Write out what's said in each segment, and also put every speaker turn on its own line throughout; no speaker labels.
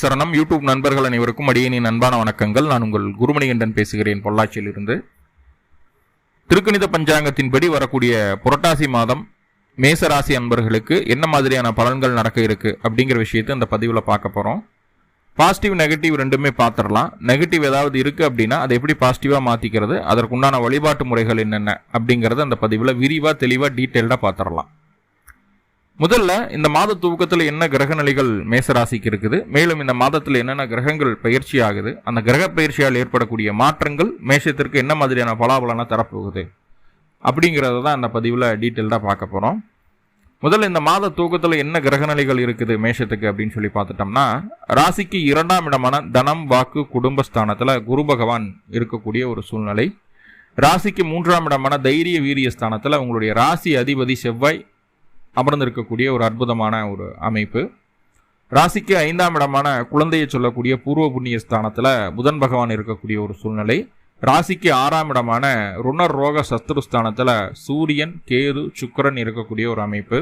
சரணம். யூடியூப் நண்பர்கள் அனைவருக்கும் அடியேனின் அன்பான வணக்கங்கள். நான் உங்கள் குருமணிகண்டன் பேசுகிறேன் பொள்ளாச்சியிலிருந்து. திருக்கணித பஞ்சாங்கத்தின்படி வரக்கூடிய புரட்டாசி மாதம் மேசராசி அன்பர்களுக்கு என்ன மாதிரியான பலன்கள் நடக்க இருக்கு அப்படிங்கிற விஷயத்தை இந்த பதிவில் பார்க்க போகிறோம் பாசிட்டிவ் நெகட்டிவ் ரெண்டுமே பார்த்துடலாம். நெகட்டிவ் ஏதாவது இருக்குது அப்படின்னா அதை எப்படி பாசிட்டிவாக மாற்றிக்கிறது அதற்குண்டான வழிபாட்டு முறைகள் என்னென்ன அப்படிங்கிறத அந்த பதிவில் விரிவாக தெளிவாக டீட்டெயில்டாக பார்த்துடலாம். முதல்ல இந்த மாத துவக்கத்தில் என்ன கிரக நிலைகள் மேசராசிக்கு இருக்குது? மேலும் இந்த மாதத்தில் என்னென்ன கிரகங்கள் பயிற்சி ஆகுது? அந்த கிரக பயிற்சியால் ஏற்படக்கூடிய மாற்றங்கள் மேஷத்திற்கு என்ன மாதிரியான பலாபலனாக தரப்போகுது? அப்படிங்கிறத தான் இந்த பதிவில் டீட்டெயில்டாக பார்க்க போகிறோம் முதல்ல இந்த மாத தூக்கத்தில் என்ன கிரக நிலைகள் இருக்குது மேஷத்துக்கு அப்படின்னு சொல்லி பார்த்துட்டோம்னா ராசிக்கு இரண்டாம் இடமான தனம் வாக்கு குடும்பஸ்தானத்தில் குரு பகவான் இருக்கக்கூடிய ஒரு சூழ்நிலை. ராசிக்கு மூன்றாம் இடமான தைரிய வீரிய ஸ்தானத்தில் உங்களுடைய ராசி அதிபதி செவ்வாய் அமர்ந்திருக்கக்கூடிய ஒரு அற்புதமான ஒரு அமைப்பு. ராசிக்கு ஐந்தாம் இடமான குழந்தையை சொல்லக்கூடிய பூர்வ புண்ணிய ஸ்தானத்தில் புதன் பகவான் இருக்கக்கூடிய ஒரு சூழ்நிலை. ராசிக்கு ஆறாம் இடமான ருணர் ரோக சத்ருஸ்தானத்தில் சூரியன் கேது சுக்கரன் இருக்கக்கூடிய ஒரு அமைப்பு.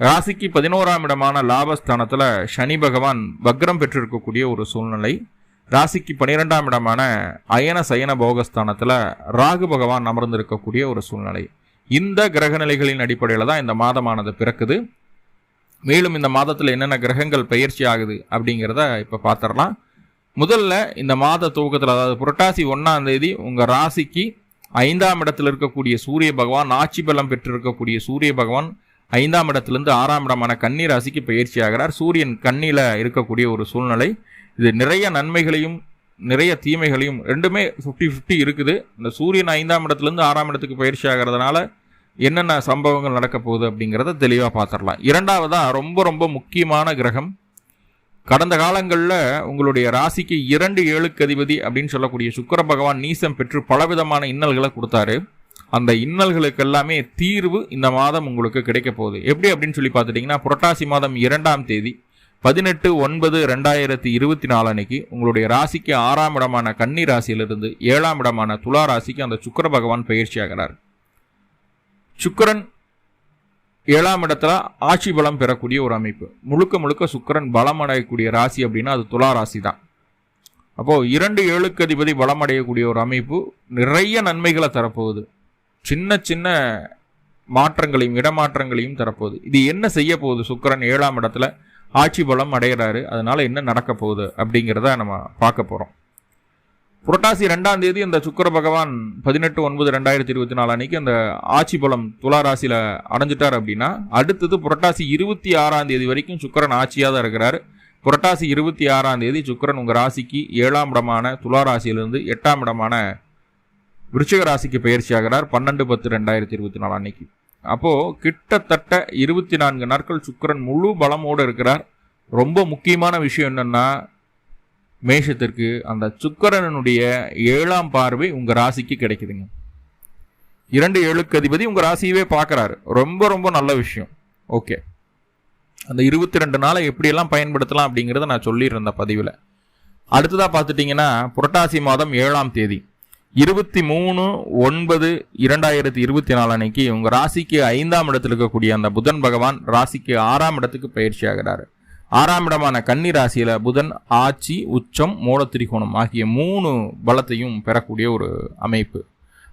ராசிக்கு பதினோராம் இடமான லாபஸ்தானத்தில் சனி பகவான் வக்ரம் பெற்றிருக்கக்கூடிய ஒரு சூழ்நிலை. ராசிக்கு பனிரெண்டாம் இடமான அயன சயன போகஸ்தானத்தில் ராகு பகவான் அமர்ந்திருக்கக்கூடிய ஒரு சூழ்நிலை. இந்த கிரக நிலைகளின் அடிப்படையில் தான் இந்த மாதமானது பிறக்குது. மேலும் இந்த மாதத்தில் என்னென்ன கிரகங்கள் பயிற்சி ஆகுது அப்படிங்கிறத இப்போ பார்த்துடலாம் முதல்ல இந்த மாத துவக்கத்தில் அதாவது புரட்டாசி ஒன்றாம் தேதி உங்கள் ராசிக்கு ஐந்தாம் இடத்தில் இருக்கக்கூடிய சூரிய பகவான் ஆட்சி பலம் பெற்றிருக்கக்கூடிய சூரிய பகவான் ஐந்தாம் இடத்திலிருந்து ஆறாம் இடமான கன்னி ராசிக்கு பயிற்சி ஆகிறார். சூரியன் கண்ணியில் இருக்கக்கூடிய ஒரு சூழ்நிலை. இது நிறைய நன்மைகளையும் நிறைய தீமைகளையும் ரெண்டுமே ஃபிஃப்டி ஃபிஃப்டி இருக்குது. இந்த சூரியன் ஐந்தாம் இடத்துலேருந்து ஆறாம் இடத்துக்கு பயிற்சி ஆகிறதுனால என்னென்ன சம்பவங்கள் நடக்க போகுது அப்படிங்கிறத தெளிவாக பார்த்துடலாம் இரண்டாவதாக ரொம்ப ரொம்ப முக்கியமான கிரகம். கடந்த காலங்களில் உங்களுடைய ராசிக்கு இரண்டு ஏழுக்கு அதிபதி அப்படின்னு சொல்லக்கூடிய சுக்கர பகவான் நீசம் பெற்று பலவிதமான இன்னல்களை கொடுத்தாரு. அந்த இன்னல்களுக்கு எல்லாமே தீர்வு இந்த மாதம் உங்களுக்கு கிடைக்க போகுது. எப்படி அப்படின்னு சொல்லி பார்த்துட்டிங்கன்னா புரட்டாசி மாதம் இரண்டாம் தேதி பதினெட்டு ஒன்பது ரெண்டாயிரத்தி இருபத்தி நாலு அன்னைக்கு உங்களுடைய ராசிக்கு ஆறாம் இடமான கன்னி ராசியிலிருந்து ஏழாம் இடமான துலா ராசிக்கு அந்த சுக்கர பகவான் பயிற்சி ஆகிறார் சுக்கரன் ஏழாம் இடத்துல ஆட்சி பலம் பெறக்கூடிய ஒரு அமைப்பு. முழுக்க முழுக்க சுக்கரன் பலம் அடையக்கூடிய ராசி அப்படின்னா அது துலா ராசி தான் அப்போது இரண்டு ஏழுக்கு அதிபதி பலம் அடையக்கூடிய ஒரு அமைப்பு நிறைய நன்மைகளை தரப்போகுது. சின்ன சின்ன மாற்றங்களையும் இடமாற்றங்களையும் தரப்போகுது. இது என்ன செய்ய போகுது? சுக்கரன் ஏழாம் இடத்துல ஆட்சி பலம் அடைகிறாரு. அதனால என்ன நடக்க போகுது அப்படிங்கிறத நம்ம பார்க்க போகிறோம் புரட்டாசி ரெண்டாம் தேதி அந்த சுக்கர பகவான் பதினெட்டு ஒன்பது ரெண்டாயிரத்தி இருபத்தி நாலு அன்னைக்கு அந்த ஆட்சி பலம் துலா ராசியில் அடைஞ்சிட்டார் அப்படின்னா அடுத்தது புரட்டாசி இருபத்தி ஆறாம் தேதி வரைக்கும் சுக்கரன் ஆட்சியாக தான் இருக்கிறார். புரட்டாசி இருபத்தி ஆறாம் தேதி சுக்கரன் உங்கள் ராசிக்கு ஏழாம் இடமான துலா ராசியிலிருந்து எட்டாம் இடமான விருச்சிக ராசிக்கு பயிற்சி ஆகிறார் பன்னெண்டு பத்து ரெண்டாயிரத்தி இருபத்தி நாலு அன்னைக்கு. அப்போது கிட்டத்தட்ட இருபத்தி நான்கு நாட்கள் சுக்கரன் முழு பலமோடு இருக்கிறார். ரொம்ப முக்கியமான விஷயம் என்னென்னா மேஷத்திற்கு அந்த சுக்கரனுடைய ஏழாம் பார்வை உங்கள் ராசிக்கு கிடைக்குதுங்க. இரண்டு ஏழுக்கு அதிபதி உங்கள் ராசியவே பார்க்குறாரு. ரொம்ப ரொம்ப நல்ல விஷயம். ஓகே. அந்த இருபத்தி ரெண்டு நாளை எப்படியெல்லாம் பயன்படுத்தலாம் அப்படிங்கிறத நான் சொல்லியிருந்தேன் பதிவில். அடுத்ததாக பார்த்துட்டிங்கன்னா புரட்டாசி மாதம் ஏழாம் தேதி. இருபத்தி மூணு ஒன்பது இரண்டாயிரத்தி இருபத்தி நாலு அன்னைக்கு உங்கள் ராசிக்கு ஐந்தாம் இடத்தில் இருக்கக்கூடிய அந்த புதன் பகவான் ராசிக்கு ஆறாம் இடத்துக்கு பயிற்சி ஆகிறாரு. ஆறாம் இடமான கன்னி ராசியில் புதன் ஆட்சி உச்சம் மூலத்திரிகோணம் ஆகிய மூணு பலத்தையும் பெறக்கூடிய ஒரு அமைப்பு.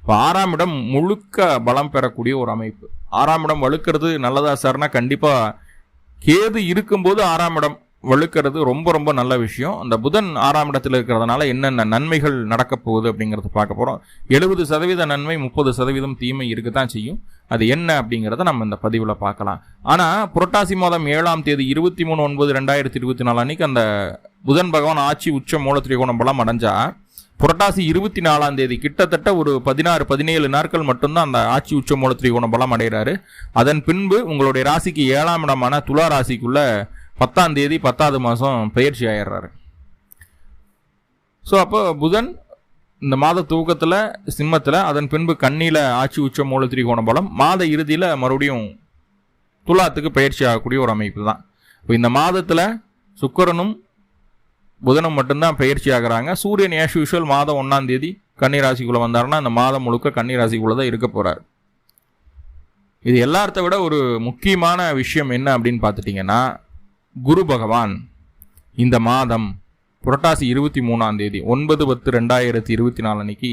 இப்போ ஆறாம் இடம் முழுக்க பலம் பெறக்கூடிய ஒரு அமைப்பு. ஆறாம் இடம் வலுக்கிறது நல்லதா சார்னா கண்டிப்பாக கேது இருக்கும்போது ஆறாம் இடம் வழுக்கிறது ரொம்ப ரொம்ப நல்ல விஷயம். அந்த புதன் ஆறாம் இடத்தில் இருக்கிறதுனால என்னென்ன நன்மைகள் நடக்க போகுது அப்படிங்கிறத பார்க்க போகிறோம் எழுபது சதவீத நன்மை முப்பது சதவீதம் தீமை இருக்க தான் செய்யும். அது என்ன அப்படிங்கிறத நம்ம இந்த பதிவில் பார்க்கலாம். ஆனால் புரட்டாசி மாதம் ஏழாம் தேதி இருபத்தி மூணு ஒன்பது ரெண்டாயிரத்தி இருபத்தி நாலு அன்னைக்கு அந்த புதன் பகவான் ஆட்சி உச்ச மூல திரிகோணம் பலம் அடைஞ்சா புரட்டாசி இருபத்தி நாலாம் தேதி கிட்டத்தட்ட ஒரு பதினாறு பதினேழு நாட்கள் மட்டும்தான் அந்த ஆட்சி உச்ச மூல திரிகோணம் பலம் அடைகிறாரு. அதன் பின்பு உங்களுடைய ராசிக்கு ஏழாம் இடமான துலா ராசிக்குள்ள பத்தாம் தேதி பத்தாவது மாதம் பயிற்சி ஆயிடுறாரு. ஸோ அப்போ புதன் இந்த மாத தூக்கத்தில் சிம்மத்தில் அதன் பின்பு கண்ணியில் ஆட்சி உச்ச மூல திரிகோண பலம் மாத இறுதியில் மறுபடியும் துலாத்துக்கு பயிற்சி ஆகக்கூடிய ஒரு அமைப்பு தான். இப்போ இந்த மாதத்தில் சுக்கரனும் புதனும் மட்டும்தான் பயிற்சி ஆகிறாங்க. சூரியன் ஏஷ் யூஷுவல் மாதம் ஒன்றாம் தேதி கன்னிராசிக்குள்ளே வந்தாருன்னா அந்த மாதம் முழுக்க கன்னிராசிக்குள்ளே தான் இருக்க போகிறார் இது எல்லாத்த விட ஒரு முக்கியமான விஷயம் என்ன அப்படின்னு பார்த்துட்டிங்கன்னா குரு பகவான் இந்த மாதம் புரட்டாசி இருபத்தி மூணாம் தேதி ஒன்பது பத்து ரெண்டாயிரத்தி இருபத்தி நாலு அன்னைக்கு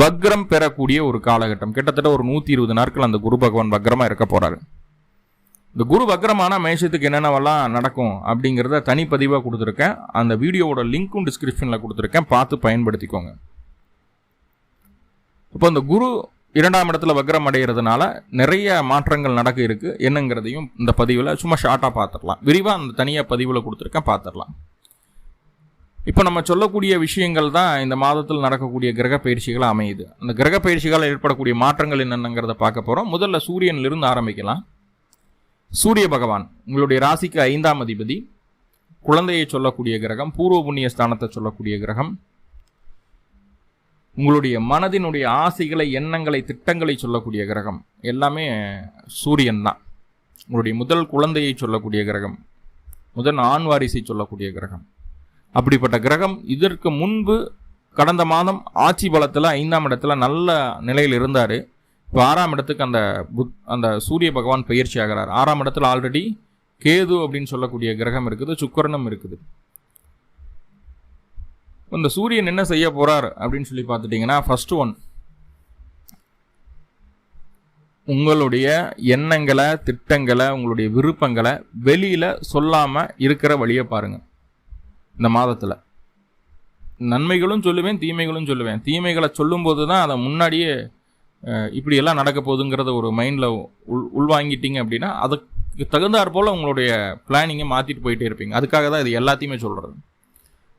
வக்ரம் பெறக்கூடிய ஒரு காலகட்டம். கிட்டத்தட்ட ஒரு நூற்றி இருபது நாட்கள் அந்த குரு பகவான் வக்ரமாக இருக்க போகிறாரு இந்த குரு வக்ரமான மேஷத்துக்கு என்னென்னவெல்லாம் நடக்கும் அப்படிங்கிறத தனிப்பதிவாக கொடுத்துருக்கேன். அந்த வீடியோவோட லிங்க்கும் டிஸ்கிரிப்ஷனில் கொடுத்துருக்கேன். பார்த்து பயன்படுத்திக்கோங்க. இப்போ இந்த குரு இரண்டாம் இடத்துல வக்ரம் அடைகிறதுனால நிறைய மாற்றங்கள் நடக்க இருக்கு. என்னங்கிறதையும் இந்த பதிவில் சும்மா ஷார்ட்டாக பார்த்துடலாம் விரிவாக அந்த தனியாக பதிவில் கொடுத்துருக்கேன் பார்த்துடலாம் இப்போ நம்ம சொல்லக்கூடிய விஷயங்கள் தான் இந்த மாதத்தில் நடக்கக்கூடிய கிரக பயிற்சிகள் அமையுது. அந்த கிரக பயிற்சிகளால் ஏற்படக்கூடிய மாற்றங்கள் என்னென்னங்கிறத பார்க்க போகிறோம் முதல்ல சூரியனிலிருந்து ஆரம்பிக்கலாம். சூரிய பகவான் உங்களுடைய ராசிக்கு ஐந்தாம் அதிபதி குழந்தையை சொல்லக்கூடிய கிரகம் பூர்வ புண்ணிய ஸ்தானத்தை சொல்லக்கூடிய கிரகம் உங்களுடைய மனதினுடைய ஆசைகளை எண்ணங்களை திட்டங்களை சொல்லக்கூடிய கிரகம். எல்லாமே சூரியன் தான். உங்களுடைய முதல் குழந்தையை சொல்லக்கூடிய கிரகம். முதல் ஆண் வாரிசை சொல்லக்கூடிய கிரகம். அப்படிப்பட்ட கிரகம் இதற்கு முன்பு கடந்த மாதம் ஆட்சி பலத்தில் ஐந்தாம் இடத்துல நல்ல நிலையில் இருந்தார். இப்போ ஆறாம் இடத்துக்கு அந்த புத் அந்த சூரிய பகவான் பயிற்சி ஆகிறார். ஆறாம் இடத்துல ஆல்ரெடி கேது அப்படின்னு சொல்லக்கூடிய கிரகம் இருக்குது சுக்கரனும் இருக்குது. இந்த சூரியன் என்ன செய்ய போறார் அப்படின்னு சொல்லி பார்த்துட்டிங்கன்னா ஃபர்ஸ்ட் ஒன் உங்களுடைய எண்ணங்களை திட்டங்களை உங்களுடைய விருப்பங்களை வெளியில் சொல்லாமல் இருக்கிற வழியை பாருங்கள் இந்த மாதத்தில். நன்மைகளும் சொல்லுவேன் தீமைகளும் சொல்லுவேன். தீமைகளை சொல்லும்போது தான் அதை முன்னாடியே இப்படியெல்லாம் நடக்க போகுதுங்கிறத ஒரு மைண்டில் உள் உள்வாங்கிட்டீங்க அப்படின்னா அதுக்கு தகுந்தாற் போல் உங்களுடைய பிளானிங்கை மாற்றிட்டு போயிட்டே இருப்பீங்க. அதுக்காக தான் இது எல்லாத்தையுமே சொல்கிறது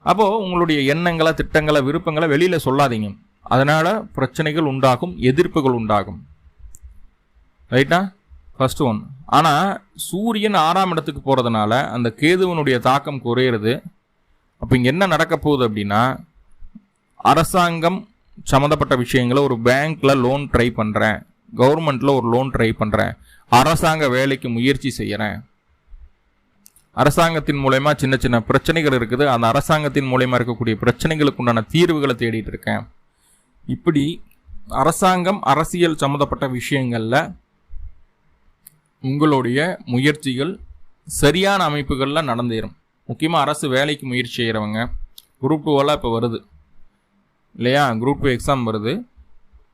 அப்போது உங்களுடைய எண்ணங்களை திட்டங்களை விருப்பங்களை வெளியில் சொல்லாதீங்க. அதனால் பிரச்சனைகள் உண்டாகும் எதிர்ப்புகள் உண்டாகும். ரைட்டா ஃபர்ஸ்ட் ஒன் ஆனால் சூரியன் ஆறாம் இடத்துக்கு போகிறதுனால அந்த கேதுவனுடைய தாக்கம் குறையிறது. அப்போ இங்கே என்ன நடக்க போகுது அப்படின்னா அரசாங்கம் சம்மந்தப்பட்ட விஷயங்களை ஒரு பேங்க்கில் லோன் ட்ரை பண்ணுறேன் கவர்மெண்ட்டில் ஒரு லோன் ட்ரை பண்ணுறேன் அரசாங்க வேலைக்கு முயற்சி செய்கிறேன் அரசாங்கத்தின் மூலயமா சின்ன சின்ன பிரச்சனைகள் இருக்குது. அந்த அரசாங்கத்தின் மூலயமா இருக்கக்கூடிய பிரச்சனைகளுக்கு உண்டான தீர்வுகளை தேடிட்டு இருக்கேன். இப்படி அரசாங்கம் அரசியல் சம்மந்தப்பட்ட விஷயங்களில் உங்களுடைய முயற்சிகள் சரியான அமைப்புகளில் நடந்தேறும். முக்கியமாக அரசு வேலைக்கு முயற்சி செய்கிறவங்க குரூப் டூவெல்லாம் இப்போ வருது. இல்லையா? குரூப் டூ எக்ஸாம் வருது.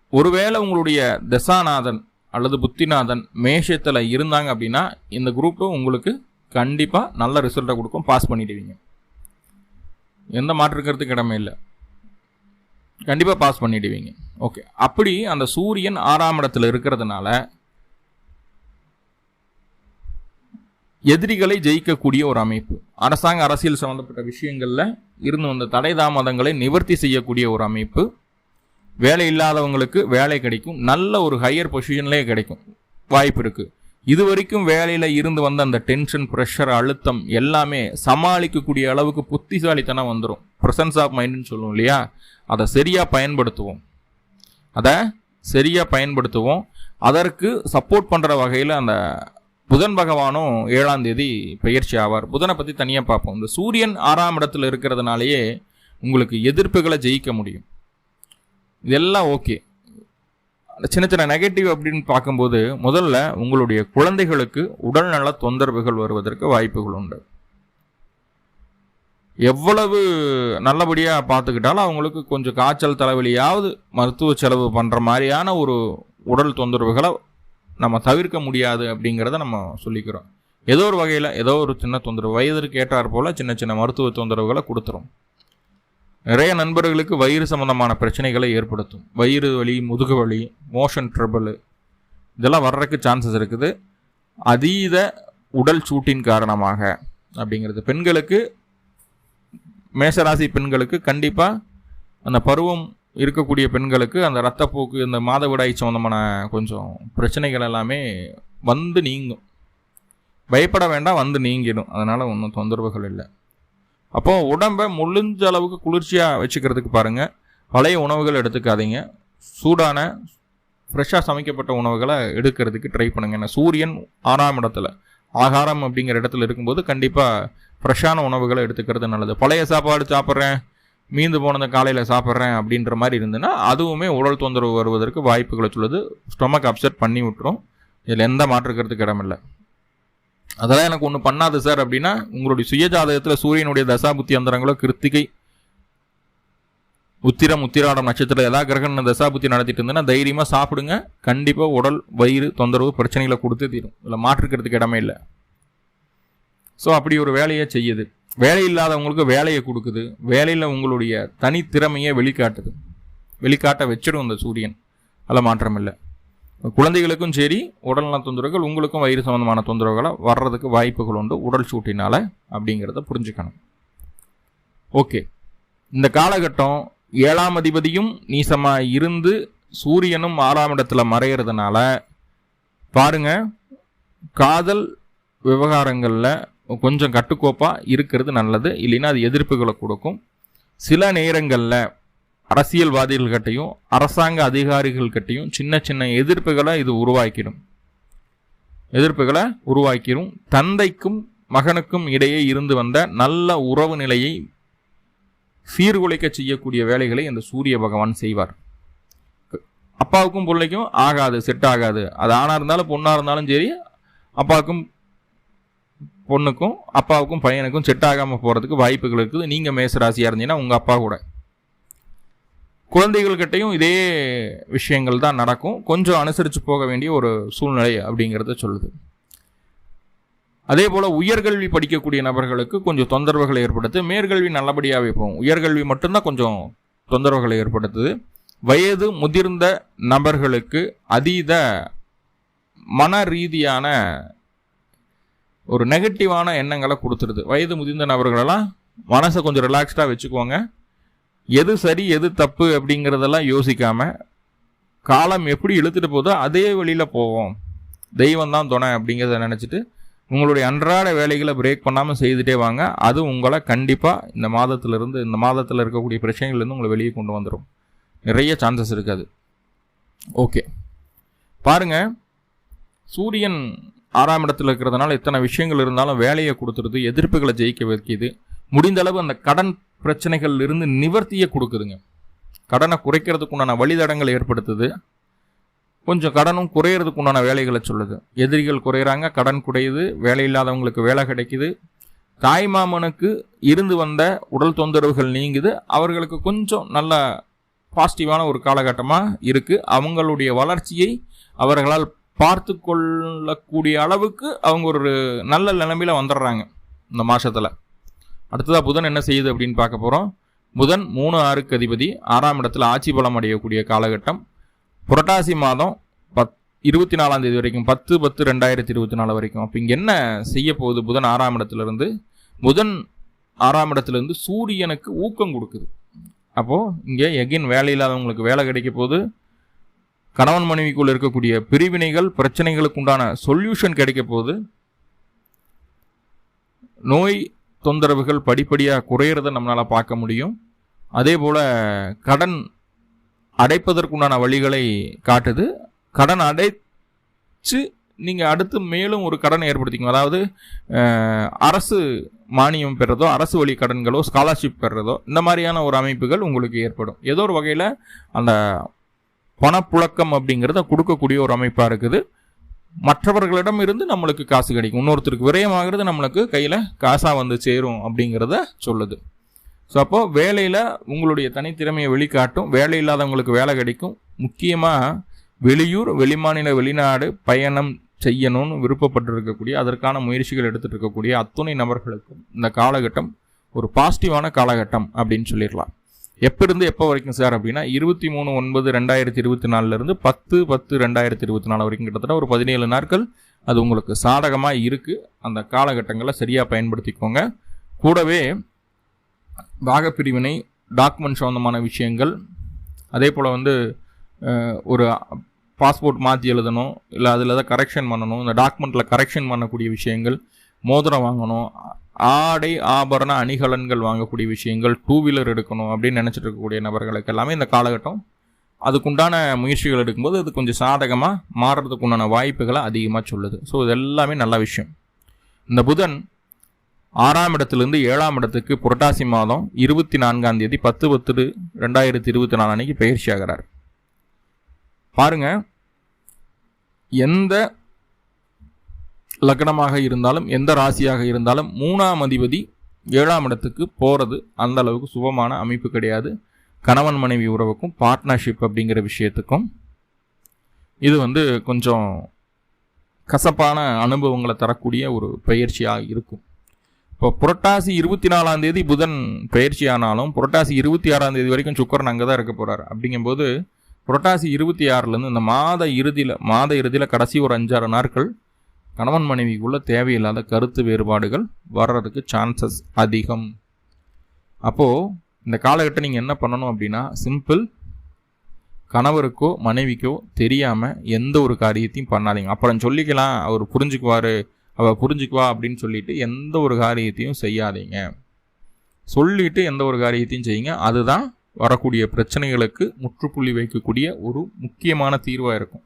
ஒருவேளை உங்களுடைய தசாநாதன் அல்லது புத்திநாதன் மேஷத்தில் இருந்தாங்க அப்படின்னா இந்த குரூப் டூ உங்களுக்கு கண்டிப்பாக நல்ல ரிசல்ட்டை கொடுக்கும். பாஸ் பண்ணிடுவீங்க. எந்த மாற்றுக்கிறதுக்கு இடமே இல்லை. கண்டிப்பாக பாஸ் பண்ணிடுவீங்க. ஓகே அப்படி அந்த சூரியன் ஆறாம் இடத்துல இருக்கிறதுனால எதிரிகளை ஜெயிக்கக்கூடிய ஒரு அமைப்பு அரசாங்க அரசியல் சம்பந்தப்பட்ட விஷயங்களில் இருந்து வந்த தடை தாமதங்களை நிவர்த்தி செய்யக்கூடிய ஒரு அமைப்பு வேலை இல்லாதவங்களுக்கு வேலை கிடைக்கும். நல்ல ஒரு ஹையர் பொசிஷன்லேயே கிடைக்கும். வாய்ப்பு இருக்குது இது வரைக்கும் வேலையில் இருந்து வந்த அந்த டென்ஷன் ப்ரெஷர் அழுத்தம் எல்லாமே சமாளிக்கக்கூடிய அளவுக்கு புத்திசாலித்தனம் வந்துடும் ப்ரெசன்ஸ் ஆஃப் மைண்டுன்னு சொல்லுவோம் இல்லையா? அதை சரியாக பயன்படுத்துவோம். அதை சரியாக பயன்படுத்துவோம். அதற்கு சப்போர்ட் பண்ணுற வகையில் அந்த புதன் பகவானும் ஏழாம் தேதி பயிற்சி ஆவார். புதனை பற்றி தனியாக பார்ப்போம். இந்த சூரியன் ஆறாம் இடத்துல இருக்கிறதுனாலேயே உங்களுக்கு எதிர்ப்புகளை ஜெயிக்க முடியும். இதெல்லாம் ஓகே சின்ன சின்ன நெகட்டிவ் அப்படின்னு பார்க்கும்போது முதல்ல உங்களுடைய குழந்தைகளுக்கு உடல்நல தொந்தரவுகள் வருவதற்கு வாய்ப்புகள் உண்டு. எவ்வளவு நல்லபடியாக பார்த்துக்கிட்டாலும் அவங்களுக்கு கொஞ்சம் காய்ச்சல் தலைவலியாவது மருத்துவ செலவு பண்ணுற மாதிரியான ஒரு உடல் தொந்தரவுகளை நம்ம தவிர்க்க முடியாது அப்படிங்கிறத நம்ம சொல்லிக்கிறோம். ஏதோ ஒரு வகையில் ஏதோ ஒரு சின்ன தொந்தரவு வயதிற்கு ஏற்றார் போல் சின்ன சின்ன மருத்துவ தொந்தரவுகளை கொடுத்துரும். நிறைய நண்பர்களுக்கு வயிறு சம்மந்தமான பிரச்சனைகளை ஏற்படுத்தும். வயிறு வலி முதுகு வலி மோஷன் ட்ரபிள் இதெல்லாம் வர்றதுக்கு சான்சஸ் இருக்குது. அதீத உடல் சூட்டின் காரணமாக அப்படிங்கிறது. பெண்களுக்கு மேசராசி பெண்களுக்கு கண்டிப்பாக அந்த பருவம் இருக்கக்கூடிய பெண்களுக்கு அந்த ரத்தப்போக்கு இந்த மாதவிடாய் சம்மந்தமான கொஞ்சம் பிரச்சனைகள் எல்லாமே வந்து நீங்கும். பயப்பட வேண்டாம் வந்து நீங்கிடும். அதனால் ஒன்றும் தொந்தரவுகள் இல்லை. அப்போது உடம்பை முழிஞ்ச அளவுக்கு குளிர்ச்சியாக வச்சுக்கிறதுக்கு பாருங்கள் பழைய உணவுகள் எடுத்துக்காதீங்க. சூடான ஃப்ரெஷ்ஷாக சமைக்கப்பட்ட உணவுகளை எடுக்கிறதுக்கு ட்ரை பண்ணுங்க. ஏன்னா சூரியன் ஆறாம் இடத்துல ஆகாரம் அப்படிங்கிற இடத்துல இருக்கும்போது கண்டிப்பாக ஃப்ரெஷ்ஷான உணவுகளை எடுத்துக்கிறது நல்லது. பழைய சாப்பாடு சாப்பிட்றேன் மீந்து போனதை காலையில் சாப்பிட்றேன் அப்படின்ற மாதிரி இருந்ததுன்னா அதுவுமே உடல் தொந்தரவு வருவதற்கு வாய்ப்புகளை சொல்லுது. ஸ்டொமக் அப்செட் பண்ணி விட்டுரும். இதில் எந்த மாற்றுக்கிறதுக்கு இடமில்லை அதெல்லாம் எனக்கு ஒன்றும் பண்ணாது சார் அப்படின்னா உங்களுடைய சுயஜாதகத்தில் சூரியனுடைய தசாபுத்தி அந்தரங்களோ கிருத்திகை உத்திரம் உத்திராடம் நட்சத்திரம் ஏதாவது கிரகண தசாபுத்தி நடத்திட்டு இருந்தேன்னா தைரியமாக சாப்பிடுங்க. கண்டிப்பாக உடல் வயிறு தொந்தரவு பிரச்சனைகளை கொடுத்து தீரும். இதில் மாற்றுக்கிறதுக்கு இடமே இல்லை. ஸோ அப்படி ஒரு வேலையை செய்யுது. வேலை இல்லாதவங்களுக்கு வேலையை கொடுக்குது. வேலையில் உங்களுடைய தனித்திறமையை வெளிக்காட்டுது. வெளிக்காட்ட வச்சிடும் இந்த சூரியன். அதில் மாற்றம் இல்லை. குழந்தைகளுக்கும் சரி உடல்நல தொந்தரவுகள் உங்களுக்கும் வயிறு சம்பந்தமான தொந்தரவுகளை வர்றதுக்கு வாய்ப்புகள் உண்டு உடல் சூட்டினால் அப்படிங்கிறத புரிஞ்சுக்கணும். ஓகே. இந்த காலகட்டம் ஏழாம் அதிபதியும் நீசமாக இருந்து சூரியனும் ஆறாம் இடத்துல மறையிறதுனால பாருங்க காதல் விவகாரங்களில் கொஞ்சம் கட்டுக்கோப்பாக இருக்கிறது நல்லது இல்லைன்னா அது எதிர்ப்புகளை கொடுக்கும். சில நேரங்களில் அரசியல்வாதிகள்கிட்டையும் அரசாங்க அதிகாரிகள்கிட்டையும் சின்ன சின்ன எதிர்ப்புகளை இது உருவாக்கிடும். எதிர்ப்புகளை உருவாக்கிடும் தந்தைக்கும் மகனுக்கும் இடையே இருந்து வந்த நல்ல உறவு நிலையை சீர்குலைக்க செய்யக்கூடிய வேலைகளை இந்த சூரிய பகவான் செய்வார். அப்பாவுக்கும் பிள்ளைக்கும் ஆகாது செட் ஆகாது. அது ஆணாக இருந்தாலும் பொண்ணாக இருந்தாலும் சரி அப்பாவுக்கும் பொண்ணுக்கும் அப்பாவுக்கும் பையனுக்கும் செட் ஆகாமல் போகிறதுக்கு வாய்ப்புகள் இருக்குது. நீங்கள் மேசராசியாக இருந்தீங்கன்னா உங்கள் அப்பா கூட. குழந்தைகள்கிட்டையும் இதே விஷயங்கள் தான் நடக்கும். கொஞ்சம் அனுசரித்து போக வேண்டிய ஒரு சூழ்நிலை அப்படிங்கிறத சொல்லுது. அதே போல் உயர்கல்வி படிக்கக்கூடிய நபர்களுக்கு கொஞ்சம் தொந்தரவுகளை ஏற்படுத்து மேற்கல்வி நல்லபடியாகவே போகும். உயர்கல்வி மட்டும்தான் கொஞ்சம் தொந்தரவுகளை ஏற்படுத்துது. வயது முதிர்ந்த நபர்களுக்கு அதீத மன ரீதியான ஒரு நெகட்டிவான எண்ணங்களை கொடுத்துருது. வயது முதிர்ந்த நபர்களெல்லாம் மனசை கொஞ்சம் ரிலாக்ஸ்டாக வச்சுக்கோங்க எது சரி எது தப்பு அப்படிங்கிறதெல்லாம் யோசிக்காமல் காலம் எப்படி இழுத்துட்டு போதோ அதே வழியில் போவோம். தெய்வம் தான் துணை அப்படிங்கிறத நினச்சிட்டு உங்களுடைய அன்றாட வேலைகளை பிரேக் பண்ணாமல் செய்துட்டே வாங்க. அது உங்களை கண்டிப்பாக இந்த மாதத்திலிருந்து இந்த மாதத்தில் இருக்கக்கூடிய பிரச்சனைகள்லேருந்து உங்களை வெளியே கொண்டு வந்துடும் நிறைய சான்சஸ் இருக்காது ஓகே பாருங்கள் சூரியன் ஆறாம் இடத்துல இருக்கிறதுனால இத்தனை விஷயங்கள் இருந்தாலும் வேலையை கொடுத்துருது எதிர்ப்புகளை ஜெயிக்க வைக்கிது. முடிந்த அளவு அந்த கடன் பிரச்சனைகள் இருந்து நிவர்த்தியை கொடுக்குதுங்க. கடனை குறைக்கிறதுக்கு உண்டான வழிதடங்களை ஏற்படுத்துது. கொஞ்சம் கடனும் குறையிறதுக்கு உண்டான வேலைகளை சொல்லுது. எதிரிகள் குறையிறாங்க கடன் குறையுது வேலை இல்லாதவங்களுக்கு வேலை கிடைக்குது. தாய் மாமனுக்கு இருந்து வந்த உடல் தொந்தரவுகள் நீங்குது. அவர்களுக்கு கொஞ்சம் நல்ல பாசிட்டிவான ஒரு காலகட்டமாக இருக்குது அவங்களுடைய வளர்ச்சியை அவர்களால் பார்த்து கொள்ளக்கூடிய அளவுக்கு அவங்க ஒரு நல்ல நிலைமையில் வந்துடுறாங்க இந்த மாதத்தில் அடுத்ததாக புதன் என்ன செய்யுது அப்படின்னு பார்க்க போகிறோம் புதன் மூணு ஆறுக்கு அதிபதி ஆறாம் இடத்துல ஆட்சி பலம் அடையக்கூடிய காலகட்டம். புரட்டாசி மாதம் பத் இருபத்தி நாலாம் தேதி வரைக்கும் பத்து பத்து ரெண்டாயிரத்தி இருபத்தி நாலு வரைக்கும். அப்போ இங்கே என்ன செய்ய போகுது புதன் ஆறாம் இடத்துலேருந்து புதன் ஆறாம் இடத்துலேருந்து சூரியனுக்கு ஊக்கம் கொடுக்குது. அப்போது இங்கே எகின் வேலை இல்லாதவங்களுக்கு வேலை கிடைக்க போது கணவன் மனைவிக்குள் இருக்கக்கூடிய பிரிவினைகள் பிரச்சனைகளுக்கு உண்டான சொல்யூஷன் கிடைக்க போது நோய் தொந்தரவுகள் படிப்படியாக குறையிறத நம்மளால் பார்க்க முடியும். அதே போல் கடன் அடைப்பதற்குண்டான வழிகளை காட்டுது. கடன் அடைச்சு நீங்கள் அடுத்து மேலும் ஒரு கடனை ஏற்படுத்திக்கணும். அதாவது அரசு மானியம் பெறதோ அரசு வழி கடன்களோ ஸ்காலர்ஷிப் பெறதோ இந்த மாதிரியான ஒரு அமைப்புகள் உங்களுக்கு ஏற்படும். ஏதோ ஒரு வகையில் அந்த பணப்புழக்கம் அப்படிங்கிறத கொடுக்கக்கூடிய ஒரு அமைப்பாக இருக்குது. மற்றவர்களிடம் இருந்து நம்மளுக்கு காசு கிடைக்கும். இன்னொருத்தருக்கு விரயமாகிறது நம்மளுக்கு கையில் காசாக வந்து சேரும் அப்படிங்கிறத சொல்லுது. ஸோ அப்போது வேலையில் உங்களுடைய தனித்திறமையை வெளிக்காட்டும். வேலை இல்லாதவங்களுக்கு வேலை கிடைக்கும். முக்கியமாக வெளியூர் வெளிமாநில வெளிநாடு பயணம் செய்யணும்னு விருப்பப்பட்டு அதற்கான முயற்சிகள் எடுத்துகிட்டு இருக்கக்கூடிய அத்துணை நபர்களுக்கும் இந்த காலகட்டம் ஒரு பாசிட்டிவான காலகட்டம் அப்படின்னு சொல்லிடலாம். எப்பிருந்து எப்போ வரைக்கும் சார் அப்படின்னா இருபத்தி மூணு ஒன்பது ரெண்டாயிரத்தி இருபத்தி நாலுலேருந்து பத்து பத்து ரெண்டாயிரத்தி இருபத்தி நாலு வரைக்கும் கிட்டத்தட்ட ஒரு பதினேழு நாட்கள் அது உங்களுக்கு சாதகமாக இருக்குது அந்த காலகட்டங்களை சரியாக பயன்படுத்திக்கோங்க. கூடவே பாகப்பிரிவினை டாக்குமெண்ட் சம்மந்தமான விஷயங்கள் அதே போல் வந்து ஒரு பாஸ்போர்ட் மாற்றி எழுதணும் இல்லை அதில் தான் கரெக்ஷன் பண்ணணும் இந்த டாக்குமெண்ட்டில் கரெக்ஷன் பண்ணக்கூடிய விஷயங்கள் மோதிரம் வாங்கணும் ஆடை ஆபரண அணிகலன்கள் வாங்கக்கூடிய விஷயங்கள் டூ வீலர் எடுக்கணும் அப்படின்னு நினச்சிட்டு இருக்கக்கூடிய நபர்களுக்கு எல்லாமே இந்த காலகட்டம் அதுக்குண்டான முயற்சிகள் எடுக்கும்போது அது கொஞ்சம் சாதகமாக மாறுறதுக்கு உண்டான வாய்ப்புகளை அதிகமாக சொல்லுது. ஸோ இது எல்லாமே நல்ல விஷயம். இந்த புதன் ஆறாம் இடத்துலேருந்து ஏழாம் இடத்துக்கு புரட்டாசி மாதம் இருபத்தி நான்காம் தேதி பத்து பத்து ரெண்டாயிரத்தி இருபத்தி நாலு அன்னைக்கு பயிற்சி ஆகிறார் பாருங்க எந்த லக்னமாக இருந்தாலும் எந்த ராசியாக இருந்தாலும் மூணாம் அதிபதி ஏழாம் இடத்துக்கு போகிறது அந்த அளவுக்கு சுபமான அமைப்பு கிடையாது. கணவன் மனைவி உறவுக்கும் பார்ட்னர்ஷிப் அப்படிங்கிற விஷயத்துக்கும். இது வந்து கொஞ்சம் கசப்பான அனுபவங்களை தரக்கூடிய ஒரு பயிற்சியாக இருக்கும். இப்போ புரட்டாசி இருபத்தி நாலாம் தேதி புதன் பயிற்சி ஆனாலும் புரட்டாசி இருபத்தி ஆறாம் தேதி வரைக்கும் சுக்கரன் அங்கே தான் இருக்க போகிறார் அப்படிங்கும்போது புரட்டாசி இருபத்தி ஆறுலேருந்து இந்த மாத இறுதியில் மாத இறுதியில் கடைசி ஒரு அஞ்சாறு நாட்கள் கணவன் மனைவிக்குள்ள தேவையில்லாத கருத்து வேறுபாடுகள் வர்றதுக்கு சான்சஸ் அதிகம். அப்போது இந்த காலகட்டம் நீங்கள் என்ன பண்ணணும் அப்படின்னா சிம்பிள் கணவருக்கோ மனைவிக்கோ தெரியாமல் எந்த ஒரு காரியத்தையும் பண்ணாதீங்க. அப்புறம் சொல்லிக்கலாம் அவர் புரிஞ்சுக்குவார் அவள் புரிஞ்சுக்குவா அப்படின்னு சொல்லிட்டு எந்த ஒரு காரியத்தையும் செய்யாதீங்க. சொல்லிட்டு எந்த ஒரு காரியத்தையும் செய்யுங்க. அதுதான் வரக்கூடிய பிரச்சனைகளுக்கு முற்றுப்புள்ளி வைக்கக்கூடிய ஒரு முக்கியமான தீர்வாக இருக்கும்.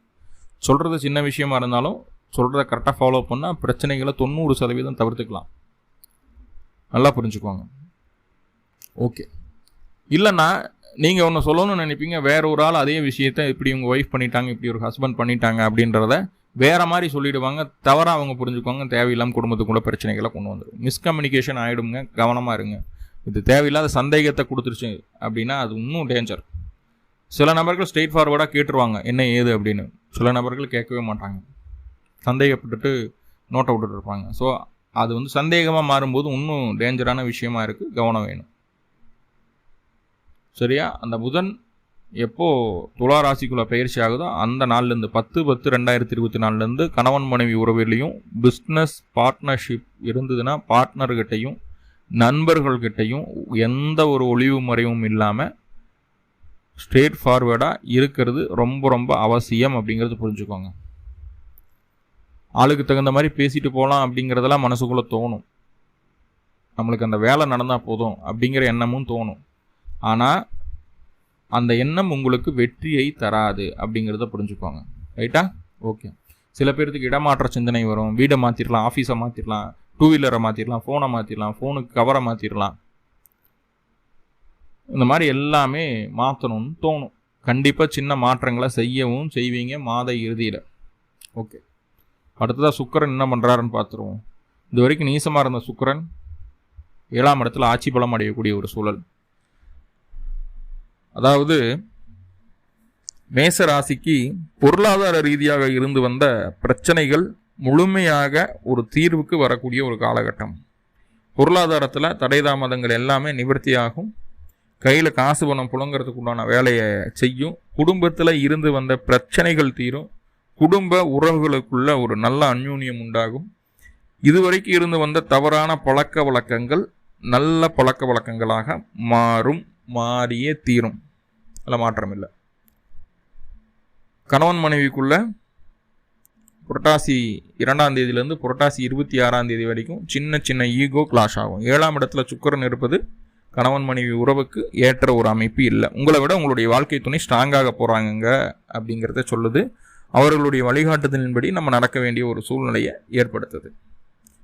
சொல்கிறது சின்ன விஷயமா இருந்தாலும் சொல்கிறத கரெக்டாக ஃபாலோ பண்ணால் பிரச்சனைகளை தொண்ணூறு சதவீதம் தவிர்த்துக்கலாம். நல்லா புரிஞ்சுக்கோங்க. ஓகே இல்லைன்னா நீங்கள் ஒன்று சொல்லணும்னு நினைப்பீங்க வேற ஒரு ஆள் அதே விஷயத்த இப்படி உங்கள் ஒய்ஃப் பண்ணிட்டாங்க இப்படி ஒரு ஹஸ்பண்ட் பண்ணிட்டாங்க அப்படின்றத வேற மாதிரி சொல்லிடுவாங்க. தவறாக அவங்க புரிஞ்சுக்குவாங்க தேவையில்லாமல் குடும்பத்துக்குள்ள பிரச்சனைகளை கொண்டு வந்துடும் மிஸ்கம்யூனிகேஷன் ஆகிடுங்க கவனமாக இருங்க. இது தேவையில்லாத சந்தேகத்தை கொடுத்துருச்சு அப்படின்னா அது இன்னும் டேஞ்சர் சில நபர்கள் ஸ்ட்ரெயிட் ஃபார்வர்டாக கேட்டுருவாங்க என்ன ஏது அப்படின்னு. சில நபர்கள் கேட்கவே மாட்டாங்க. சந்தேகப்பட்டுட்டு நோட்டை விட்டுட்டு இருப்பாங்க ஸோ அது வந்து சந்தேகமாக மாறும்போது இன்னும் டேஞ்சரான விஷயமா இருக்குது கவனம் வேணும். சரியா? அந்த புதன் எப்போது துலா ராசிக்குள்ள பயிற்சி ஆகுதோ அந்த நாள்லேருந்து பத்து பத்து ரெண்டாயிரத்தி இருபத்தி நாலுலேருந்து கணவன் மனைவி உறவுலையும் பிஸ்னஸ் பார்ட்னர்ஷிப் இருந்ததுன்னா பார்ட்னர்கிட்டையும் நண்பர்கள்கிட்டையும் எந்த ஒரு ஒளிவு முறையும் இல்லாமல் ஸ்ட்ரெயிட் ஃபார்வேர்டாக இருக்கிறது ரொம்ப ரொம்ப அவசியம் அப்படிங்கிறது புரிஞ்சுக்கோங்க. ஆளுக்கு தகுந்த மாதிரி பேசிட்டு போகலாம் அப்படிங்கிறதெல்லாம் மனசுக்குள்ளே தோணும். நம்மளுக்கு அந்த வேலை நடந்தால் போதும் அப்படிங்கிற எண்ணமும் தோணும். ஆனால் அந்த எண்ணம் உங்களுக்கு வெற்றியை தராது அப்படிங்கிறத புரிஞ்சுக்கோங்க. ரைட்டா ஓகே சில பேர்த்துக்கு இடமாற்ற சிந்தனை வரும். வீடை மாற்றிடலாம் ஆஃபீஸை மாற்றிடலாம் டூ வீலரை மாற்றிடலாம் ஃபோனை மாற்றிடலாம் ஃபோனுக்கு கவரை மாற்றிடலாம் இந்த மாதிரி எல்லாமே மாற்றணும்னு தோணும். கண்டிப்பாக சின்ன மாற்றங்களை செய்யவும் செய்வீங்க மாத இறுதியில். ஓகே அடுத்ததாக சுக்கரன் என்ன பண்ணுறாருன்னு பார்த்துருவோம். இது வரைக்கும் நீசமாக இருந்த சுக்கரன் ஏழாம் இடத்துல ஆட்சி பலம் அடையக்கூடிய ஒரு சூழல். அதாவது மேச ராசிக்கு பொருளாதார ரீதியாக இருந்து வந்த பிரச்சனைகள் முழுமையாக ஒரு தீர்வுக்கு வரக்கூடிய ஒரு காலகட்டம். பொருளாதாரத்தில் தடை தாமதங்கள் எல்லாமே நிவர்த்தியாகும். கையில் காசு பணம் புழங்கிறதுக்கு உண்டான வேலையை செய்யும். குடும்பத்தில் இருந்து வந்த பிரச்சனைகள் தீரும். குடும்ப உறவுகளுக்குள்ள ஒரு நல்ல அந்யூன்யம் உண்டாகும். இதுவரைக்கும் இருந்து வந்த தவறான பழக்க வழக்கங்கள் நல்ல பழக்க வழக்கங்களாக மாறும் மாறியே தீரும். அதில் மாற்றம் இல்லை. கணவன் மனைவிக்குள்ள புரட்டாசி இரண்டாம் தேதியிலேருந்து புரட்டாசி இருபத்தி ஆறாம் தேதி வரைக்கும் சின்ன சின்ன ஈகோ கிளாஷ் ஆகும். ஏழாம் இடத்துல சுக்கரன் இருப்பது கணவன் மனைவி உறவுக்கு ஏற்ற ஒரு அமைப்பு இல்லை. உங்களை விட உங்களுடைய வாழ்க்கை துணை ஸ்ட்ராங்காக போகிறாங்கங்க அப்படிங்கிறத சொல்லுது. அவர்களுடைய வழிகாட்டுதலின்படி நம்ம நடக்க வேண்டிய ஒரு சூழ்நிலையை ஏற்படுத்துது.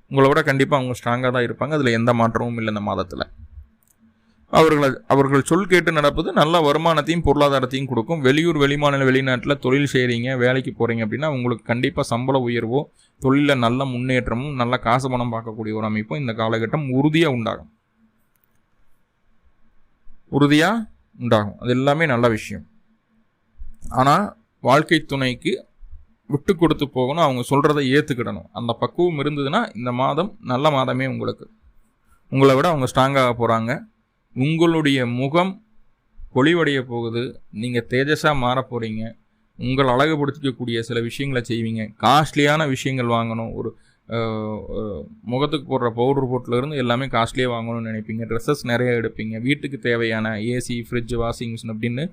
உங்களை விட கண்டிப்பாக அவங்க ஸ்ட்ராங்காக தான் இருப்பாங்க. அதில் எந்த மாற்றமும் இல்லை இந்த மாதத்தில். அவர்களை அவர்கள் சொல் கேட்டு நடப்பது நல்ல வருமானத்தையும் பொருளாதாரத்தையும் கொடுக்கும். வெளியூர் வெளிமாநில வெளிநாட்டில் தொழில் செய்கிறீங்க வேலைக்கு போகிறீங்க அப்படின்னா உங்களுக்கு கண்டிப்பாக சம்பள உயர்வோ தொழிலில் நல்ல முன்னேற்றமும் நல்ல காசு பணம் பார்க்கக்கூடிய ஒரு அமைப்பும் இந்த காலகட்டம் உறுதியாக உண்டாகும். உறுதியாக உண்டாகும். அது எல்லாமே நல்ல விஷயம். ஆனால் வாழ்க்கை துணைக்கு விட்டு கொடுத்து போகணும் அவங்க சொல்கிறத ஏற்றுக்கிடணும் அந்த பக்குவம் இருந்ததுன்னா இந்த மாதம் நல்ல மாதமே உங்களுக்கு. உங்களை விட அவங்க ஸ்ட்ராங்காக போகிறாங்க உங்களுடைய முகம் பொலிவடைய போகுது. நீங்கள் தேஜஸாக மாற போகிறீங்க உங்கள் அழகுபடுத்திக்கக்கூடிய சில விஷயங்களை செய்வீங்க. காஸ்ட்லியான விஷயங்கள் வாங்கணும். ஒரு முகத்துக்கு போடுற பவுடர் போட்டிலேருந்து எல்லாமே காஸ்ட்லியாக வாங்கணும்னு நினைப்பீங்க. ட்ரெஸ்ஸஸ் நிறைய எடுப்பீங்க. வீட்டுக்கு தேவையான ஏசி ஃப்ரிட்ஜ் வாஷிங் மிஷின் அப்படின்னு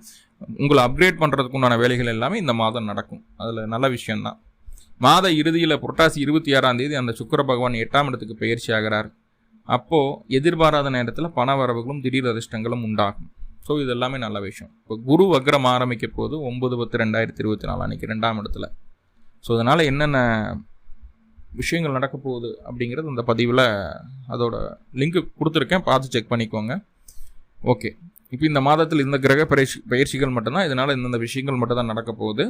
உங்களை அப்கிரேட் பண்ணுறதுக்கு உண்டான வேலைகள் எல்லாமே இந்த மாதம் நடக்கும். அதில் நல்ல விஷயந்தான் மாத இறுதியில் புரட்டாசி இருபத்தி ஆறாம் தேதி அந்த சுக்கர பகவான் எட்டாம் இடத்துக்கு பயிற்சி ஆகிறார். அப்போது எதிர்பாராத நேரத்தில் பண வரவுகளும் திடீர் அதிர்ஷ்டங்களும் உண்டாகும். ஸோ இது எல்லாமே நல்ல விஷயம். இப்போ குரு வக்ரம் ஆரம்பிக்க போது ஒம்பது பத்து ரெண்டாயிரத்தி இருபத்தி நாலு அன்றைக்கி ரெண்டாம் இடத்துல. ஸோ அதனால் என்னென்ன விஷயங்கள் நடக்க போகுது அப்படிங்கிறது அந்த பதிவில் அதோட லிங்க்கு கொடுத்துருக்கேன். பார்த்து செக் பண்ணிக்கோங்க. ஓகே இப்போ இந்த மாதத்தில் இந்த கிரக பயிற்சி பயிற்சிகள் மட்டும்தான் இதனால் இந்தந்த விஷயங்கள் மட்டும் தான் நடக்க போகுது.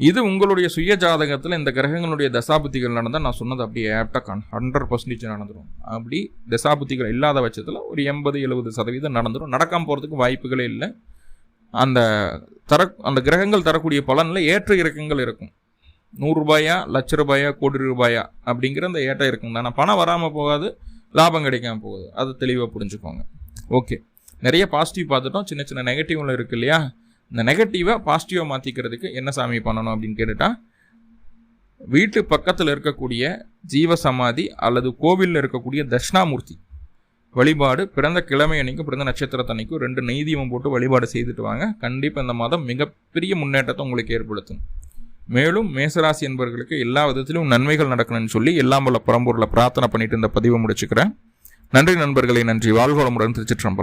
இது உங்களுடைய சுய ஜாதகத்தில் இந்த கிரகங்களுடைய தசாபுத்திகள் நடந்தால் நான் சொன்னது அப்படியே ஆப்டாக கான் ஹண்ட்ரட் பர்சன்டேஜ் நடந்துடும் அப்படி தசாபுத்திகள் இல்லாத பட்சத்தில் ஒரு எண்பது எழுபது சதவீதம் நடந்துடும் நடக்காம போகிறதுக்கு வாய்ப்புகளே இல்லை. அந்த தர அந்த கிரகங்கள் தரக்கூடிய பலனில் ஏற்ற இறக்கங்கள் இருக்கும். நூறுரூபாயா லட்ச ரூபாயா கோடி ரூபாயா அப்படிங்கிற அந்த ஏற்ற இறக்கம் தான் பணம் வராமல் போகாது லாபம் கிடைக்காம போகுது. அது தெளிவாக புரிஞ்சுக்கோங்க. ஓகே. நிறைய பாசிட்டிவ் பார்த்துட்டோம். சின்ன சின்ன நெகட்டிவ்ல இருக்கு இல்லையா? இந்த நெகட்டிவை பாசிட்டிவாக மாற்றிக்கிறதுக்கு என்ன சாமி பண்ணணும் அப்படின்னு கேட்டுட்டா வீட்டு பக்கத்தில் இருக்கக்கூடிய ஜீவ சமாதி அல்லது கோவிலில் இருக்கக்கூடிய தட்சிணாமூர்த்தி வழிபாடு பிறந்த கிழமை அன்னைக்கும் பிறந்த நட்சத்திரத்தன்னைக்கும் ரெண்டு நெய்தீபம் போட்டு வழிபாடு செய்துட்டு வாங்க. கண்டிப்பாக இந்த மாதம் மிகப்பெரிய முன்னேற்றத்தை உங்களுக்கு ஏற்படுத்தும். மேலும் மேசராசி என்பவர்களுக்கு எல்லா விதத்திலும் நன்மைகள் நடக்கணும்னு சொல்லி எல்லாம் வல்ல பரம்பூரில் பிரார்த்தனை பண்ணிட்டு இந்த பதிவை முடிச்சுக்கிறேன். நன்றி நண்பர்களே நன்றி. வாழ்வளமுடன் திருச்சிற்றம்பலம்.